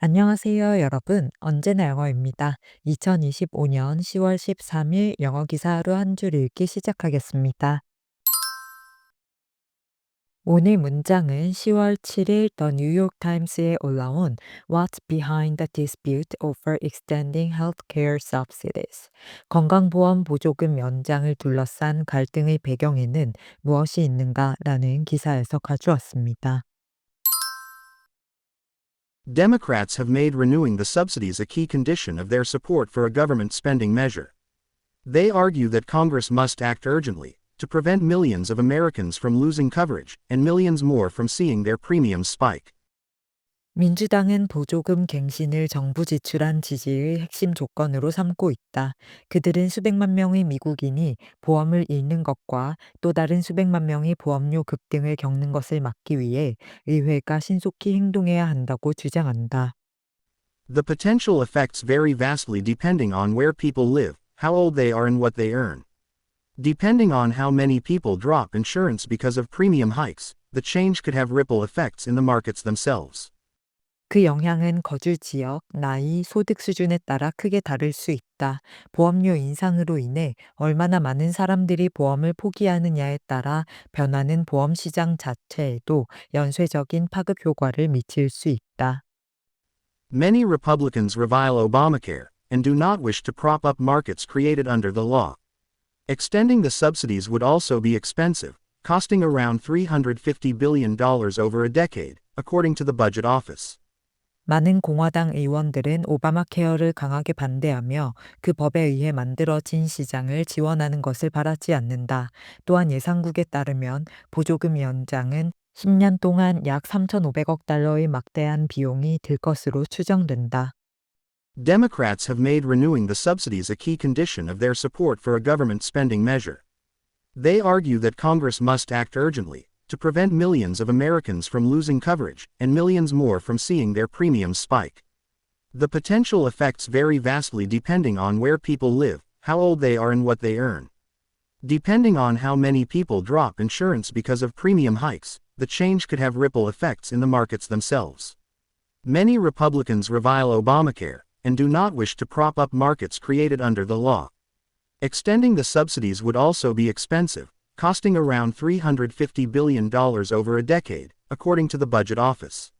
안녕하세요, 여러분. 언제나 영어입니다. 2025년 10월 13일 영어 기사 하루 한 줄 읽기 시작하겠습니다. 오늘 문장은 10월 7일 The New York Times에 올라온 What's behind the dispute over extending healthcare subsidies? 건강보험 보조금 연장을 둘러싼 갈등의 배경에는 무엇이 있는가라는 기사에서 가져왔습니다. Democrats have made renewing the subsidies a key condition of their support for a government spending measure. They argue that Congress must act urgently to prevent millions of Americans from losing coverage and millions more from seeing their premiums spike. 민주당은 보조금 갱신을 정부 지출한 지지의 핵심 조건으로 삼고 있다. 그들은 수백만 명의 미국인이 보험을 잃는 것과 또 다른 수백만 명이 보험료 급등을 겪는 것을 막기 위해 의회가 신속히 행동해야 한다고 주장한다. The potential effects vary vastly depending on where people live, how old they are, and what they earn. Depending on how many people drop insurance because of premium hikes, the change could have ripple effects in the markets themselves. 그 영향은 거주 지역, 나이, 소득 수준에 따라 크게 다를 수 있다. 보험료 인상으로 인해 얼마나 많은 사람들이 보험을 포기하느냐에 따라 변하는 보험 시장 자체에도 연쇄적인 파급 효과를 미칠 수 있다. Many Republicans revile Obamacare and do not wish to prop up markets created under the law. Extending the subsidies would also be expensive, costing around $350 billion over a decade, according to the Budget Office. 많은 공화당 의원들은 오바마 케어를 강하게 반대하며 그 법에 의해 만들어진 시장을 지원하는 것을 바라지 않는다. 또한 예상국에 따르면 보조금 연장은 10년 동안 약 3,500억 달러의 막대한 비용이 들 것으로 추정된다. Democrats have made renewing the subsidies a key condition of their support for a government spending measure. They argue that Congress must act urgently to prevent millions of Americans from losing coverage and millions more from seeing their premiums spike. The potential effects vary vastly depending on where people live, how old they are, and what they earn. Depending on how many people drop insurance because of premium hikes, the change could have ripple effects in the markets themselves. Many Republicans revile Obamacare and do not wish to prop up markets created under the law. Extending the subsidies would also be expensive, costing around $350 billion over a decade, according to the Budget Office.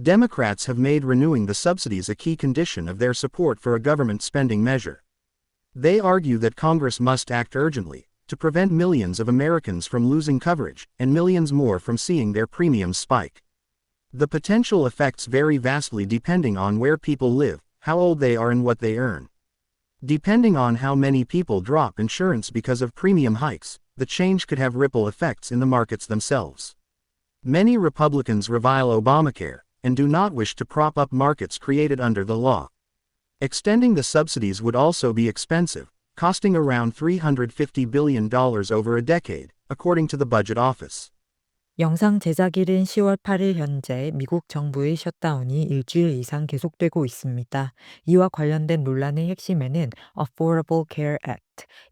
Democrats have made renewing the subsidies a key condition of their support for a government spending measure. They argue that Congress must act urgently to prevent millions of Americans from losing coverage and millions more from seeing their premiums spike. The potential effects vary vastly depending on where people live, how old they are, and what they earn. Depending on how many people drop insurance because of premium hikes, the change could have ripple effects in the markets themselves. Many Republicans revile Obamacare and do not wish to prop up markets created under the law. Extending the subsidies would also be expensive, costing around $350 billion over a decade, according to the Budget Office. 영상 제작일은 10월 8일 현재 미국 정부의 셧다운이 일주일 이상 계속되고 있습니다. 이와 관련된 논란의 핵심에는 Affordable Care Act,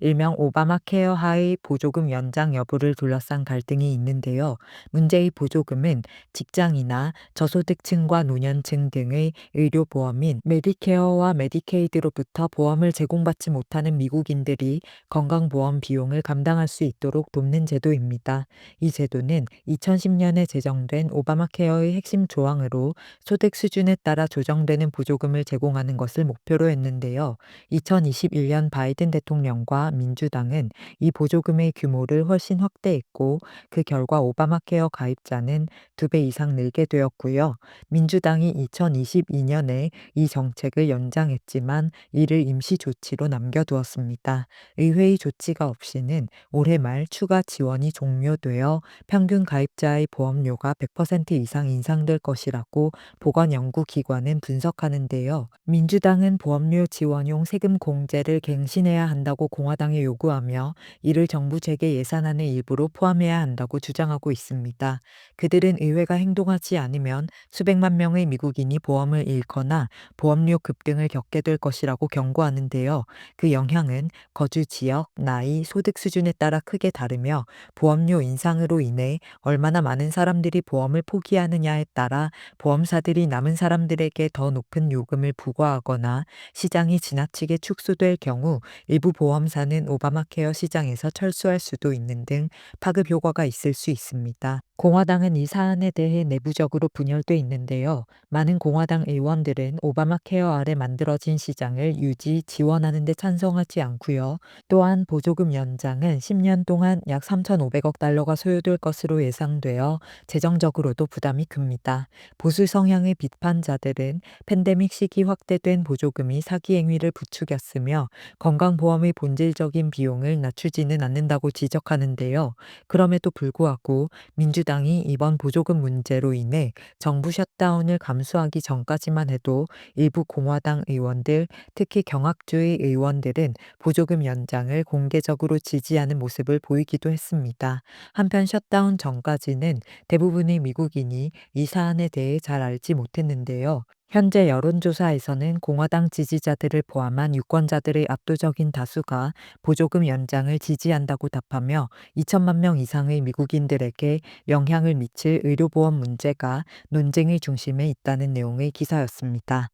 일명 오바마 케어 하의 보조금 연장 여부를 둘러싼 갈등이 있는데요. 문제의 보조금은 직장이나 저소득층과 노년층 등의 의료보험인 메디케어와 메디케이드로부터 보험을 제공받지 못하는 미국인들이 건강보험 비용을 감당할 수 있도록 돕는 제도입니다. 이 제도는 2010년에 제정된 오바마 케어의 핵심 조항으로 소득 수준에 따라 조정되는 보조금을 제공하는 것을 목표로 했는데요. 2021년 바이든 대통령 과 민주당은 이 보조금의 규모를 훨씬 확대했고 그 결과 오바마 케어 가입자는 두배 이상 늘게 되었고요. 민주당이 2022년에 이 정책을 연장했지만 이를 임시 조치로 남겨두었습니다. 의회의 조치가 없이는 올해 말 추가 지원이 종료되어 평균 가입자의 보험료가 100% 이상 인상될 것이라고 보건연구기관은 분석하는데요. 민주당은 보험료 지원용 세금 공제를 갱신해야 한다고 한다고 공화당에 요구하며 이를 정부 재계 예산안의 일부로 포함해야 한다고 주장하고 있습니다. 그들은 의회가 행동하지 않으면 수백만 명의 미국인이 보험을 잃거나 보험료 급등을 겪게 될 것이라고 경고하는데요. 그 영향은 거주 지역, 나이, 소득 수준에 따라 크게 다르며 보험료 인상으로 인해 얼마나 많은 사람들이 보험을 포기하느냐에 따라 보험사들이 남은 사람들에게 더 높은 요금을 부과하거나 시장이 지나치게 축소될 경우 일부 보험 사는 오바마케어 시장에서 철수할 수도 있는 등 파급 효과가 있을 수 있습니다. 공화당은 이 사안에 대해 내부적으로 분열돼 있는데요. 많은 공화당 의원들은 오바마 케어 아래 만들어진 시장을 유지, 지원하는 데 찬성하지 않고요. 또한 보조금 연장은 10년 동안 약 3,500억 달러가 소요될 것으로 예상되어 재정적으로도 부담이 큽니다. 보수 성향의 비판자들은 팬데믹 시기 확대된 보조금이 사기 행위를 부추겼으며 건강보험의 본질적인 비용을 낮추지는 않는다고 지적하는데요. 그럼에도 불구하고 민주 당이 이번 보조금 문제로 인해 정부 셧다운을 감수하기 전까지만 해도 일부 공화당 의원들, 특히 경학주의 의원들은 보조금 연장을 공개적으로 지지하는 모습을 보이기도 했습니다. 한편 셧다운 전까지는 대부분의 미국인이 이 사안에 대해 잘 알지 못했는데요. 현재 여론조사에서는 공화당 지지자들을 포함한 유권자들의 압도적인 다수가 보조금 연장을 지지한다고 답하며 2천만 명 이상의 미국인들에게 영향을 미칠 의료보험 문제가 논쟁의 중심에 있다는 내용의 기사였습니다.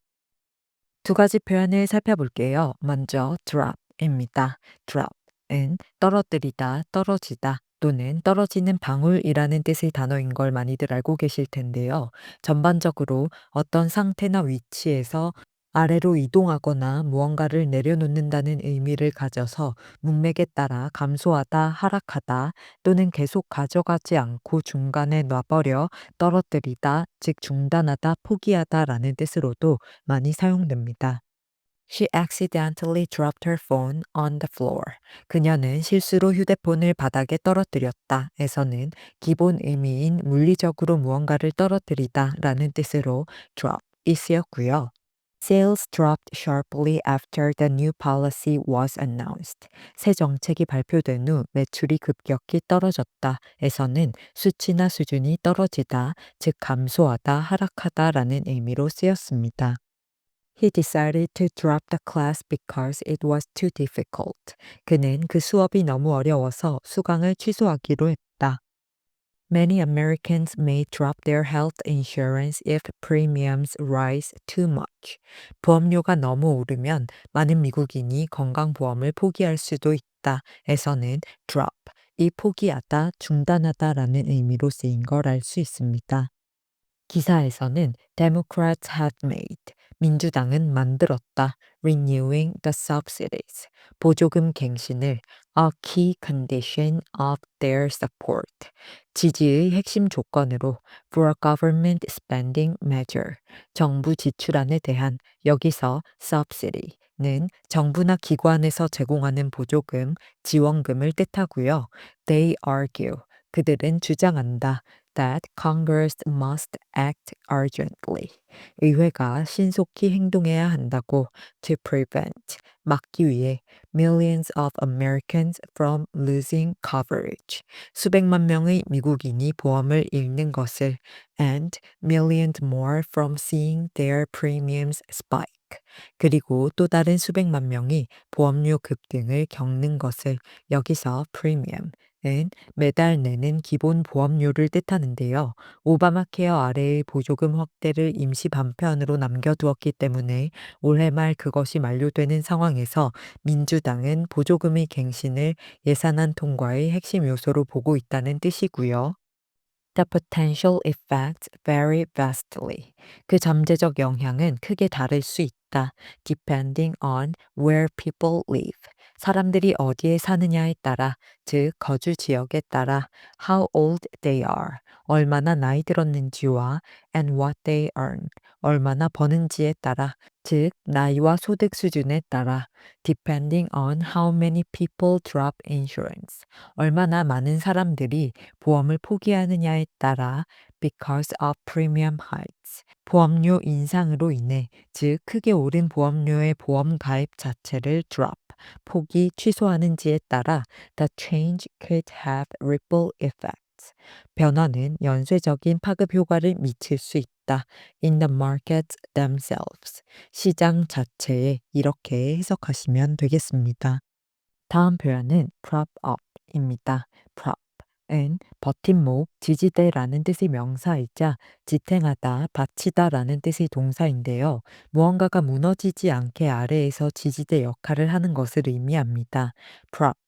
두 가지 표현을 살펴볼게요. 먼저 drop입니다. drop은 떨어뜨리다, 떨어지다 또는 떨어지는 방울이라는 뜻의 단어인 걸 많이들 알고 계실 텐데요. 전반적으로 어떤 상태나 위치에서 아래로 이동하거나 무언가를 내려놓는다는 의미를 가져서 문맥에 따라 감소하다, 하락하다 또는 계속 가져가지 않고 중간에 놔버려 떨어뜨리다, 즉 중단하다, 포기하다 라는 뜻으로도 많이 사용됩니다. She accidentally dropped her phone on the floor. 그녀는 실수로 휴대폰을 바닥에 떨어뜨렸다. 에서는 기본 의미인 물리적으로 무언가를 떨어뜨리다 라는 뜻으로 drop이 쓰였고요. Sales dropped sharply after the new policy was announced. 새 정책이 발표된 후 매출이 급격히 떨어졌다. 에서는 수치나 수준이 떨어지다, 즉 감소하다, 하락하다 라는 의미로 쓰였습니다. He decided to drop the class because it was too difficult. 그는 그 수업이 너무 어려워서 수강을 취소하기로 했다. Many Americans may drop their health insurance if premiums rise too much. 보험료가 너무 오르면 많은 미국인이 건강보험을 포기할 수도 있다. 에서는 drop, 이 포기하다, 중단하다 라는 의미로 쓰인 걸 알 수 있습니다. 기사에서는 Democrats have made, 민주당은 만들었다, renewing the subsidies, 보조금 갱신을 a key condition of their support, 지지의 핵심 조건으로 for government spending measure, 정부 지출안에 대한 여기서 subsidy는 정부나 기관에서 제공하는 보조금, 지원금을 뜻하고요. They argue, 그들은 주장한다. That Congress must act urgently. 의회가 신속히 행동해야 한다고 to prevent, 막기 위해 millions of Americans from losing coverage. 수백만 명의 미국인이 보험을 잃는 것을 and millions more from seeing their premiums spike. 그리고 또 다른 수백만 명이 보험료 급등을 겪는 것을 여기서 프리미엄 은 매달 내는 기본 보험료를 뜻하는데요. 오바마 케어 아래의 보조금 확대를 임시 반편으로 남겨두었기 때문에 올해 말 그것이 만료되는 상황에서 민주당은 보조금의 갱신을 예산안 통과의 핵심 요소로 보고 있다는 뜻이고요. The potential effects vary vastly. 그 잠재적 영향은 크게 다를 수 있다. depending on where people live. 사람들이 어디에 사느냐에 따라, 즉 거주 지역에 따라 how old they are, 얼마나 나이 들었는지와 and what they earn, 얼마나 버는지에 따라, 즉 나이와 소득 수준에 따라 depending on how many people drop insurance, 얼마나 많은 사람들이 보험을 포기하느냐에 따라 because of premium hikes. 보험료 인상으로 인해, 즉 크게 오른 보험료의 보험 가입 자체를 drop, 폭이 취소하는지에 따라 the change could have ripple effects. 변화는 연쇄적인 파급 효과를 미칠 수 있다. in the markets themselves. 시장 자체에 이렇게 해석하시면 되겠습니다. 다음 표현은 prop up입니다. Prop은 버팀목, 지지대라는 뜻의 명사이자 지탱하다, 받치다라는 뜻의 동사인데요. 무언가가 무너지지 않게 아래에서 지지대 역할을 하는 것을 의미합니다. prop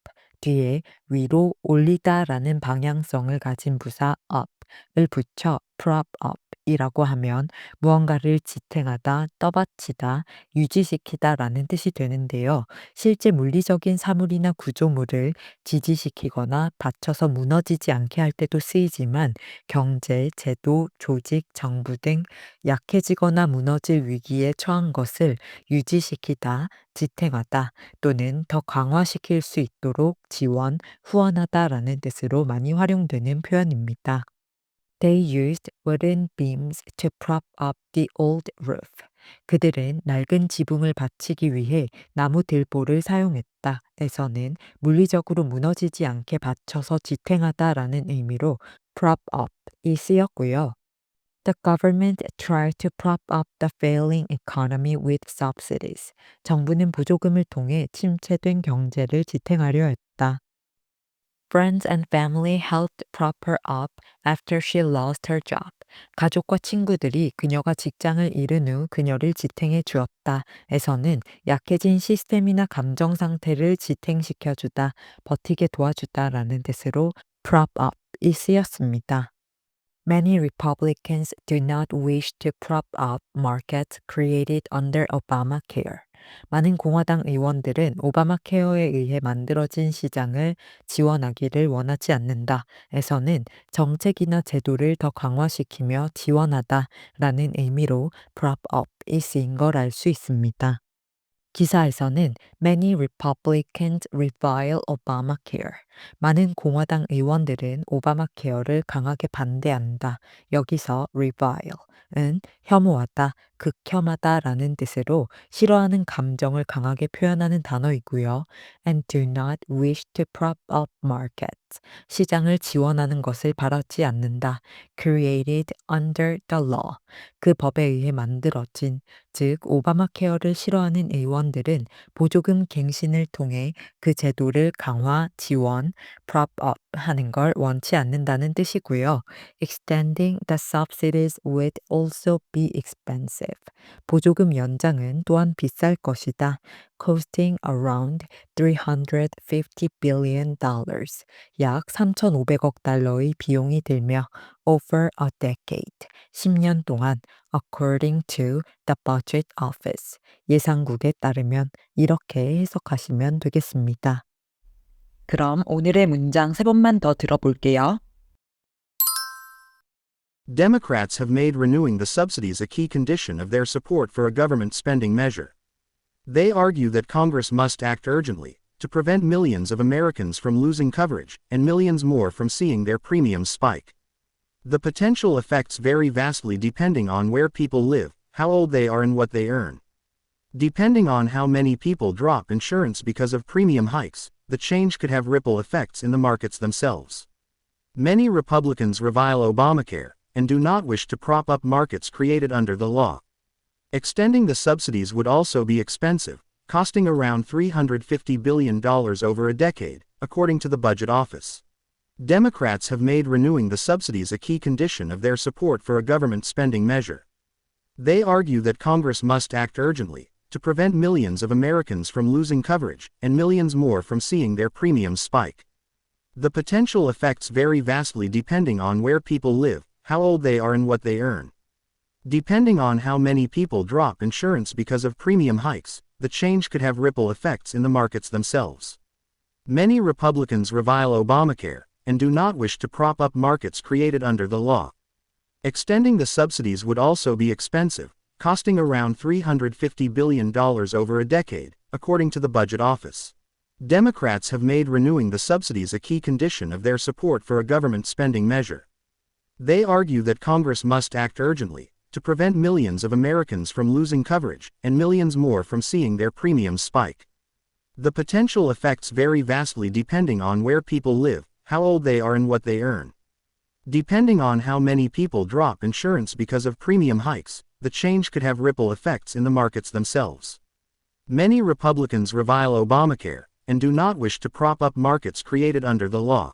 뒤에 위로 올리다라는 방향성을 가진 부사 up을 붙여 prop up 이라고 하면 무언가를 지탱하다, 떠받치다, 유지시키다 라는 뜻이 되는데요. 실제 물리적인 사물이나 구조물을 지지시키거나 받쳐서 무너지지 않게 할 때도 쓰이지만 경제, 제도, 조직, 정부 등 약해지거나 무너질 위기에 처한 것을 유지시키다, 지탱하다 또는 더 강화시킬 수 있도록 지원, 후원하다 라는 뜻으로 많이 활용되는 표현입니다. They used wooden beams to prop up the old roof. 그들은 낡은 지붕을 받치기 위해 나무 들보를 사용했다. 에서는 물리적으로 무너지지 않게 받쳐서 지탱하다라는 의미로 prop up이 쓰였고요. The government tried to prop up the failing economy with subsidies. 정부는 보조금을 통해 침체된 경제를 지탱하려 했다. Friends and family helped prop her up after she lost her job. 가족과 친구들이 그녀가 직장을 잃은 후 그녀를 지탱해 주었다. 에서는 약해진 시스템이나 감정 상태를 지탱시켜 주다, 버티게 도와주다 라는 뜻으로 prop up이 쓰였습니다. Many Republicans do not wish to prop up markets created under Obamacare. 많은 공화당 의원들은 오바마 케어에 의해 만들어진 시장을 지원하기를 원하지 않는다. 에서는 정책이나 제도를 더 강화시키며 지원하다 라는 의미로 prop up이 쓰인 걸 알 수 있습니다. 기사에서는 Many Republicans revile Obamacare. 많은 공화당 의원들은 오바마 케어를 강하게 반대한다. 여기서 revile은 혐오하다, 극혐하다라는 뜻으로 싫어하는 감정을 강하게 표현하는 단어이고요. and do not wish to prop up markets. 시장을 지원하는 것을 바라지 않는다. created under the law. 그 법에 의해 만들어진, 즉 오바마 케어를 싫어하는 의원들은 보조금 갱신을 통해 그 제도를 강화, 지원, prop up 하는 걸 원치 않는다는 뜻이고요. extending the subsidies would also be expensive. 보조금 연장은 또한 비쌀 것이다. costing around 350 billion dollars. 약 3,500억 달러의 비용이 들며 over a decade. 10년 동안 according to the budget office. 예상국에 따르면 이렇게 해석하시면 되겠습니다. 그럼 오늘의 문장 세 번만 더 들어볼게요. Democrats have made renewing the subsidies a key condition of their support for a government spending measure. They argue that Congress must act urgently to prevent millions of Americans from losing coverage and millions more from seeing their premiums spike. The potential effects vary vastly depending on where people live, how old they are, and what they earn. Depending on how many people drop insurance because of premium hikes, the change could have ripple effects in the markets themselves. Many Republicans revile Obamacare and do not wish to prop up markets created under the law. Extending the subsidies would also be expensive, costing around $350 billion over a decade, according to the Budget Office. Democrats have made renewing the subsidies a key condition of their support for a government spending measure. They argue that Congress must act urgently to prevent millions of Americans from losing coverage and millions more from seeing their premiums spike. The potential effects vary vastly depending on where people live, how old they are, and what they earn. Depending on how many people drop insurance because of premium hikes, the change could have ripple effects in the markets themselves. Many Republicans revile Obamacare and do not wish to prop up markets created under the law. Extending the subsidies would also be expensive, costing around $350 billion over a decade, according to the Budget Office. Democrats have made renewing the subsidies a key condition of their support for a government spending measure. They argue that Congress must act urgently to prevent millions of Americans from losing coverage and millions more from seeing their premiums spike. The potential effects vary vastly depending on where people live, how old they are, and what they earn. Depending on how many people drop insurance because of premium hikes, the change could have ripple effects in the markets themselves. Many Republicans revile Obamacare and do not wish to prop up markets created under the law.